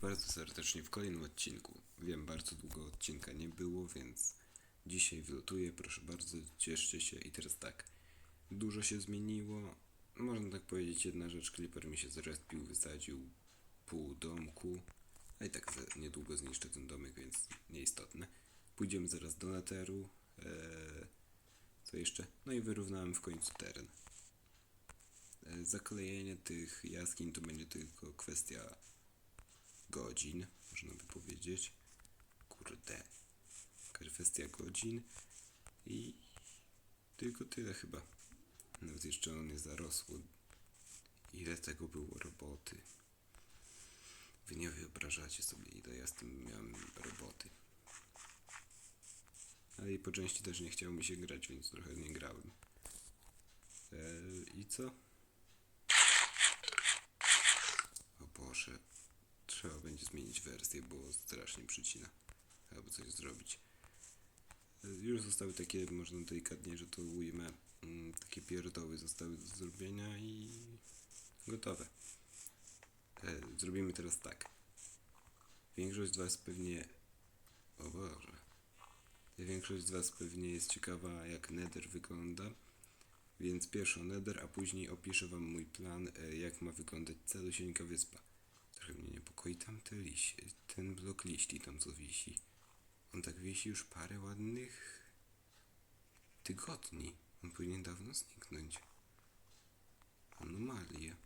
bardzo serdecznie w kolejnym odcinku. Wiem, bardzo długo odcinka nie było, więc dzisiaj wylotuję. Proszę bardzo, cieszcie się. I teraz tak, dużo się zmieniło. Można tak powiedzieć, jedna rzecz, Clipper mi się zrespił, wysadził pół domku. A i tak niedługo zniszczę ten domek, więc nieistotne. Pójdziemy zaraz do Netheru. Eee, co jeszcze? No i wyrównałem w końcu teren. E, Zaklejenie tych jaskiń to będzie tylko kwestia godzin, można by powiedzieć. Kurde. Kwestia godzin i tylko tyle chyba. Nawet jeszcze on jest zarosło. Ile tego było roboty. Wy nie wyobrażacie sobie, ile ja z tym miałem roboty. Ale i po części też nie chciało mi się grać, więc trochę nie grałem. Eee, I co? O Boże, trzeba będzie zmienić wersję, bo strasznie przycina. Albo coś zrobić. E, Już zostały takie, można delikatnie, że to ujmę, mm, takie pierdoły zostały do zrobienia i gotowe. E, Zrobimy teraz tak. Większość z Was pewnie... O Boże. Większość z Was pewnie jest ciekawa, jak Nether wygląda. Więc pierwszy Nether, a później opiszę Wam mój plan, e, jak ma wyglądać calusieńka wyspa. Trochę mnie niepokoi tam te liś, ten blok liści tam co wisi. On tak wisi już parę ładnych tygodni. On powinien dawno zniknąć. Anomalie.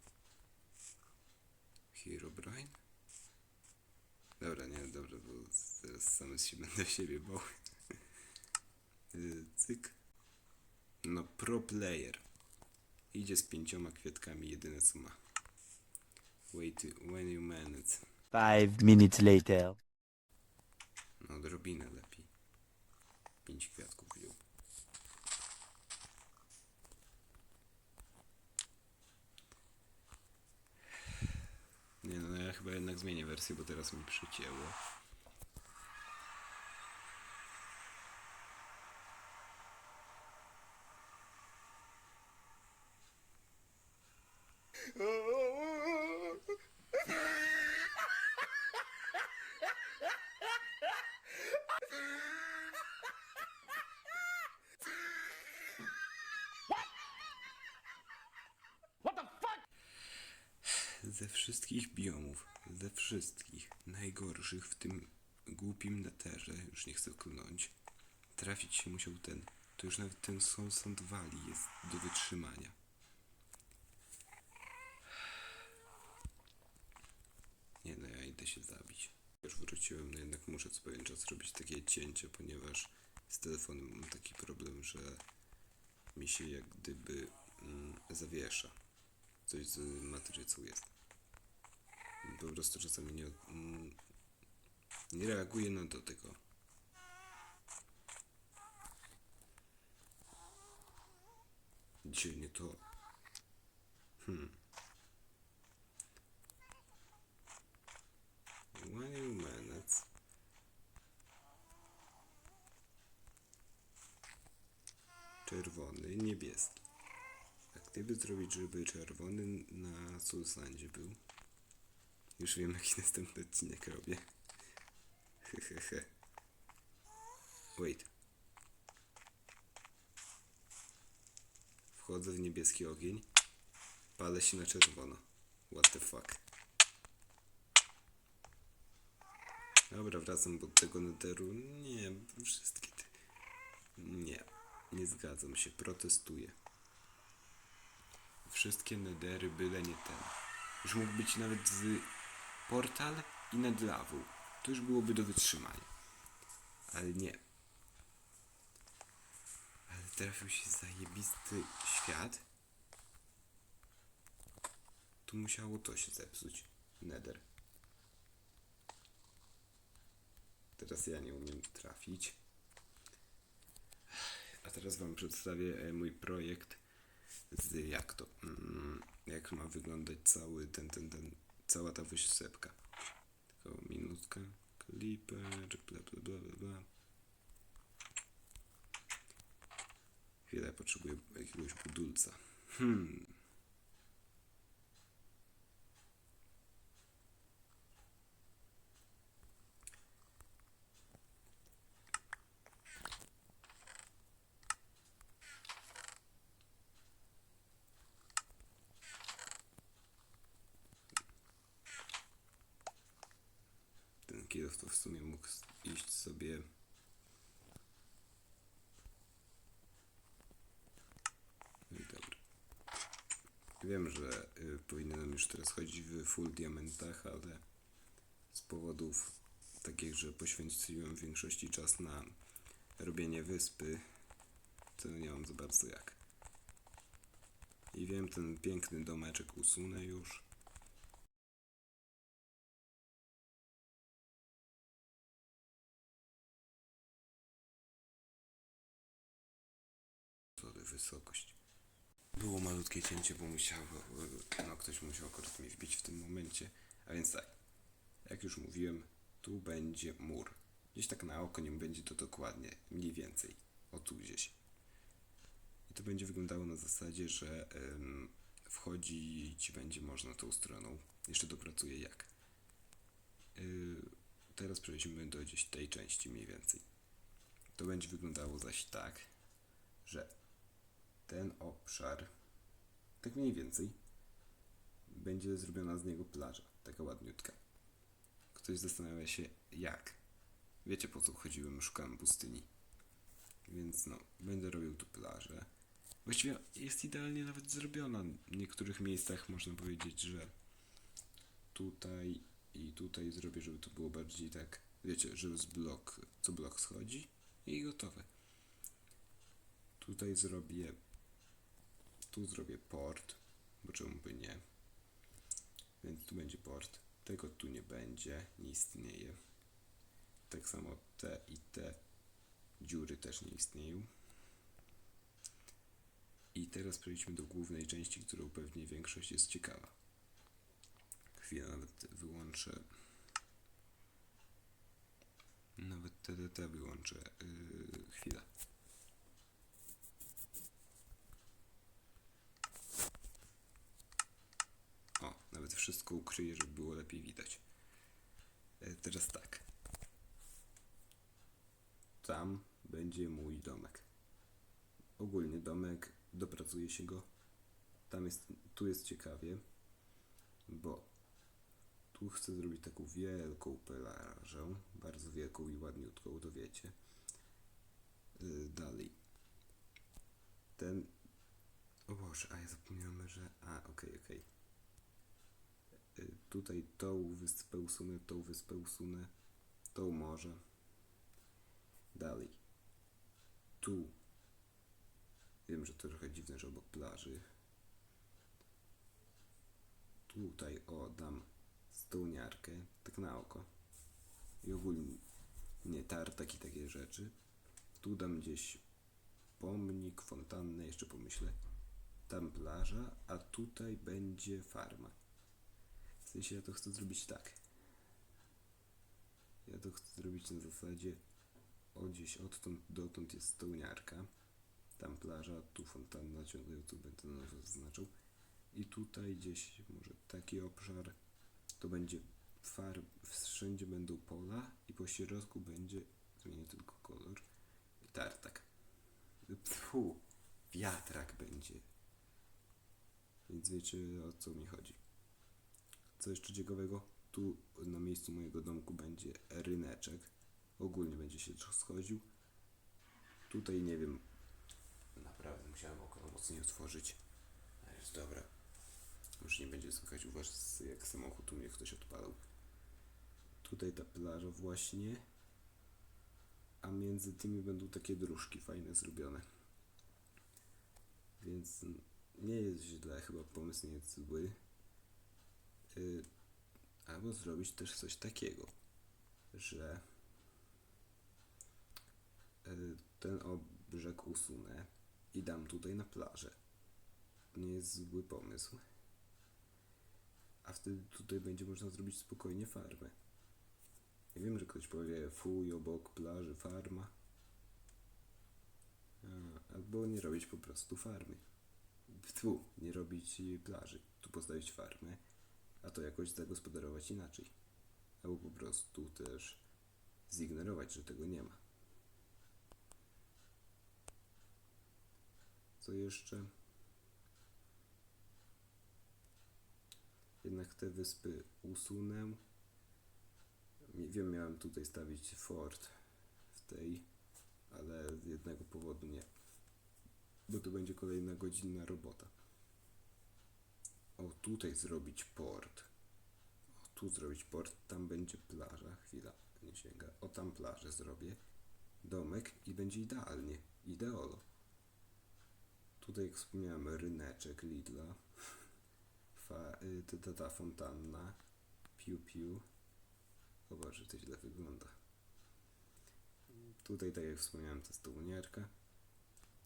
Herobrine? Dobra, nie, dobra, bo teraz sam się będę siebie bał. Y, Cyk. No, pro player. Idzie z pięcioma kwiatkami, jedyne co ma. Wait, when you manage. Five minutes later. No, odrobinę lepiej. Pięć kwiatków wziął. Nie no, ja chyba jednak zmienię wersję, bo teraz mi przycięło. Ze wszystkich biomów, ze wszystkich najgorszych w tym głupim neterze, już nie chcę klnąć, trafić się musiał ten. To już nawet ten sąd wali jest do wytrzymania. Nie no, ja idę się zabić. Już wróciłem, no jednak muszę co pewien czas robić takie cięcie, ponieważ z telefonem mam taki problem, że mi się jak gdyby mm, zawiesza. Coś z matrycą jest. Po prostu czasami nie, mm, nie reaguje na dotyk. o. Dzisiaj nie to. Hmm. One minutes. Niebieski. A gdyby zrobić, żeby czerwony na Sulsandzie był? Już wiem, jaki następny odcinek robię. Hehehe. Wait. Wchodzę w niebieski ogień. Palę się na czerwono. What the fuck. Dobra, wracam do tego netheru. Nie, wszystkie te... Nie, nie zgadzam się. Protestuję. Wszystkie nedery byle nie ten. Już mógł być nawet z portal i nad lawą. To już byłoby do wytrzymania. Ale nie. Ale trafił się zajebisty świat. Tu musiało to się zepsuć. Nether. Teraz ja nie umiem trafić. A teraz wam przedstawię e, mój projekt z jak to, mm, jak ma wyglądać cały ten, ten, ten, cała ta wysepka. Tylko minutka, kliper, bla, bla, bla, bla, bla. Chwilę, potrzebuję jakiegoś budulca. Hmm. Kierowca to w sumie mógł iść sobie no dobra. Wiem, że y, powinienem już teraz chodzić w full diamentach, ale z powodów takich, że poświęciłem w większości czas na robienie wyspy, to nie mam za bardzo jak. I wiem, ten piękny domeczek usunę już. Wysokość. Było malutkie cięcie, bo musiało, no ktoś musiał akurat mi wbić w tym momencie. A więc tak, jak już mówiłem, tu będzie mur. Gdzieś tak na oko nie będzie to dokładnie, mniej więcej. O tu gdzieś. I to będzie wyglądało na zasadzie, że em, wchodzić będzie można tą stroną. Jeszcze dopracuję jak. Yy, teraz przejdźmy do gdzieś tej części mniej więcej. To będzie wyglądało zaś tak, że ten obszar, tak mniej więcej, będzie zrobiona z niego plaża, taka ładniutka. Ktoś zastanawia się jak. Wiecie po co chodziłem, szukałem pustyni. Więc no, będę robił tu plażę. Właściwie jest idealnie nawet zrobiona. W niektórych miejscach można powiedzieć, że tutaj i tutaj zrobię, żeby to było bardziej tak, wiecie, że z blok, co blok schodzi i gotowe. Tutaj zrobię, tu zrobię port, bo czemu by nie. Więc tu będzie port. Tego tu nie będzie, nie istnieje. Tak samo te i te dziury też nie istnieją. I teraz przejdźmy do głównej części, którą pewnie większość jest ciekawa. Chwilę nawet wyłączę. Nawet TDT wyłączę. Yy, chwilę. O, nawet wszystko ukryję, żeby było lepiej widać. E, teraz tak. Tam będzie mój domek. Ogólnie domek, dopracuje się go. Tam jest, tu jest ciekawie, bo tu chcę zrobić taką wielką plażę, bardzo wielką i ładniutką, to wiecie. Yy, dalej. Ten... O Boże, a ja zapomniałem, że... A, okej, okej. Yy, Tutaj tą wyspę usunę, tą wyspę usunę, tą morze. Dalej. Tu. Wiem, że to trochę dziwne, że obok plaży. Tutaj o dam stołniarkę, tak na oko. I ogólnie nie tartak i takie rzeczy. Tu dam gdzieś pomnik, fontannę, jeszcze pomyślę. Tam plaża, a tutaj będzie farma. W sensie ja to chcę zrobić tak. Ja to chcę zrobić na zasadzie o gdzieś odtąd dotąd jest stołniarka. Tam plaża, tu fontanna, ciągle tu będę na nowo zaznaczał. I tutaj gdzieś może taki obszar, to będzie far, wszędzie będą pola i po środku będzie, zmienię tylko kolor, tartak. Fu, wiatrak będzie. Więc wiecie o co mi chodzi. Co jeszcze ciekawego? Tu na miejscu mojego domku będzie ryneczek. Ogólnie będzie się schodził. Tutaj nie wiem. Naprawdę musiałem okno mocniej otworzyć. Ale jest dobra. Już nie będzie słychać u jak samochód u mnie ktoś odpalał. Tutaj ta plaża właśnie. A między tymi będą takie dróżki fajne zrobione. Więc nie jest źle, chyba pomysł nie jest zły. Y, albo zrobić też coś takiego, że y, ten brzeg usunę i dam tutaj na plażę. Nie jest zły pomysł. A wtedy tutaj będzie można zrobić spokojnie farmę. Ja wiem, że ktoś powie, fuj, obok plaży farma. Albo nie robić po prostu farmy. Tu, nie robić plaży. Tu postawić farmę, a to jakoś zagospodarować inaczej. Albo po prostu też zignorować, że tego nie ma. Co jeszcze? Jednak te wyspy usunę. Nie wiem, miałem tutaj stawić fort w tej, ale z jednego powodu nie. Bo to będzie kolejna godzinna robota. Tutaj zrobić port. O, tu zrobić port, tam będzie plaża. Chwila, nie sięga. O, tam plażę zrobię. Domek i będzie idealnie. Ideolo. Tutaj, jak wspomniałem, ryneczek Lidla. Fa, y, ta, ta, ta fontanna. Piu, piu. O Boże, to źle wygląda. Tutaj, tak jak wspomniałem, to jest.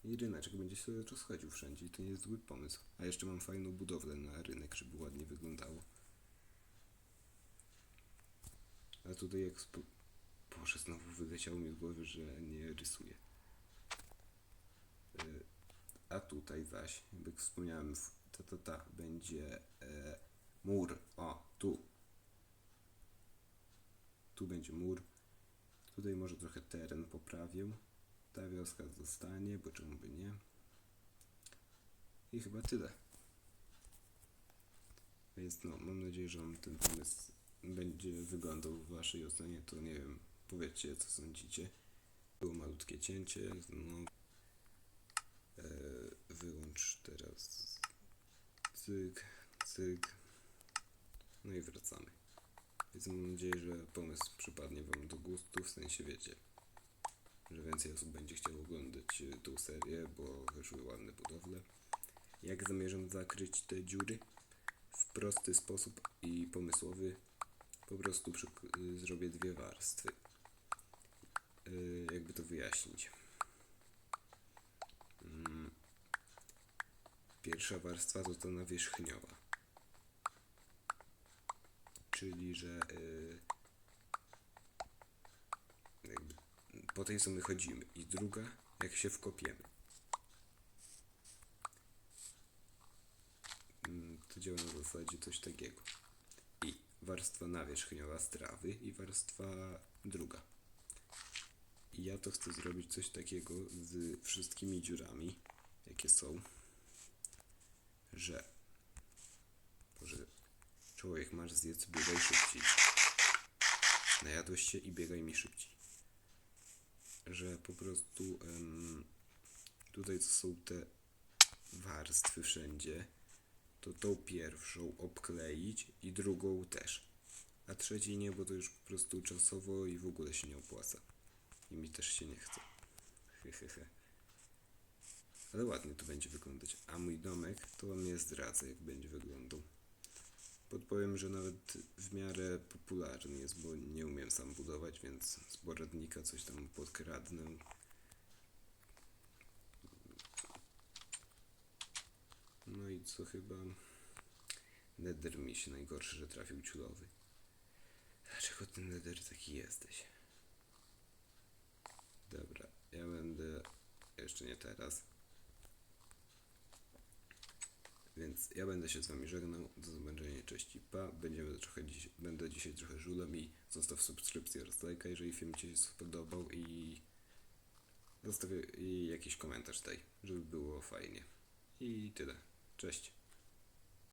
I ryneczek będzie się rozchodził wszędzie i to nie jest zły pomysł. A jeszcze mam fajną budowlę na rynek, żeby ładnie wyglądało. A tutaj jak spo... Boże, znowu wyleciało mi z głowy, że nie rysuję. Y, A tutaj zaś, jak wspomniałem, ta, ta, ta, będzie e, mur. O, tu. Tu będzie mur. Tutaj może trochę teren poprawię. Ta wioska zostanie, bo czemu by nie. I chyba tyle. Więc no, mam nadzieję, że ten pomysł będzie wyglądał w waszej ocenie, to nie wiem, powiedzcie co sądzicie. Było malutkie cięcie, no. E, wyłącz teraz cyk, cyk. No i wracamy. Więc mam nadzieję, że pomysł przypadnie wam do gustu, w sensie wiecie, że więcej osób będzie chciało oglądać e, tą serię, bo wyszły ładne budowle. Jak zamierzam zakryć te dziury? W prosty sposób i pomysłowy po prostu y, zrobię dwie warstwy. Y, jakby to wyjaśnić. Mm. Pierwsza warstwa to ta nawierzchniowa. Czyli, że jakby po tej co my chodzimy. I druga, jak się wkopiemy. Mm, To działa na zasadzie coś takiego. I warstwa nawierzchniowa z trawy i warstwa druga. I ja to chcę zrobić coś takiego z wszystkimi dziurami, jakie są, że Boże, człowiek masz zjedz, biegaj szybciej. Najadłeś się i biegaj mi szybciej. Że po prostu tutaj co są te warstwy wszędzie, to tą pierwszą obkleić i drugą też. A trzeciej nie, bo to już po prostu czasowo i w ogóle się nie opłaca. I mi też się nie chce. Hehehe. Ale ładnie to będzie wyglądać. A mój domek to wam nie zdradzę, jak będzie wyglądał. Podpowiem, że nawet w miarę popularny jest, bo nie umiem sam budować, więc z poradnika coś tam podkradnę. No i co chyba... Nether mi się najgorszy, że trafił ciulowy. Dlaczego ten Nether taki jesteś? Dobra, ja będę... Jeszcze nie teraz. Więc ja będę się z wami żegnał. Do zobaczenia, cześć i pa. Będziemy trochę dziś, będę dzisiaj trochę żulem i zostaw subskrypcję oraz lajka, jeżeli film ci się spodobał i zostawię i jakiś komentarz tutaj, żeby było fajnie. I tyle. Cześć.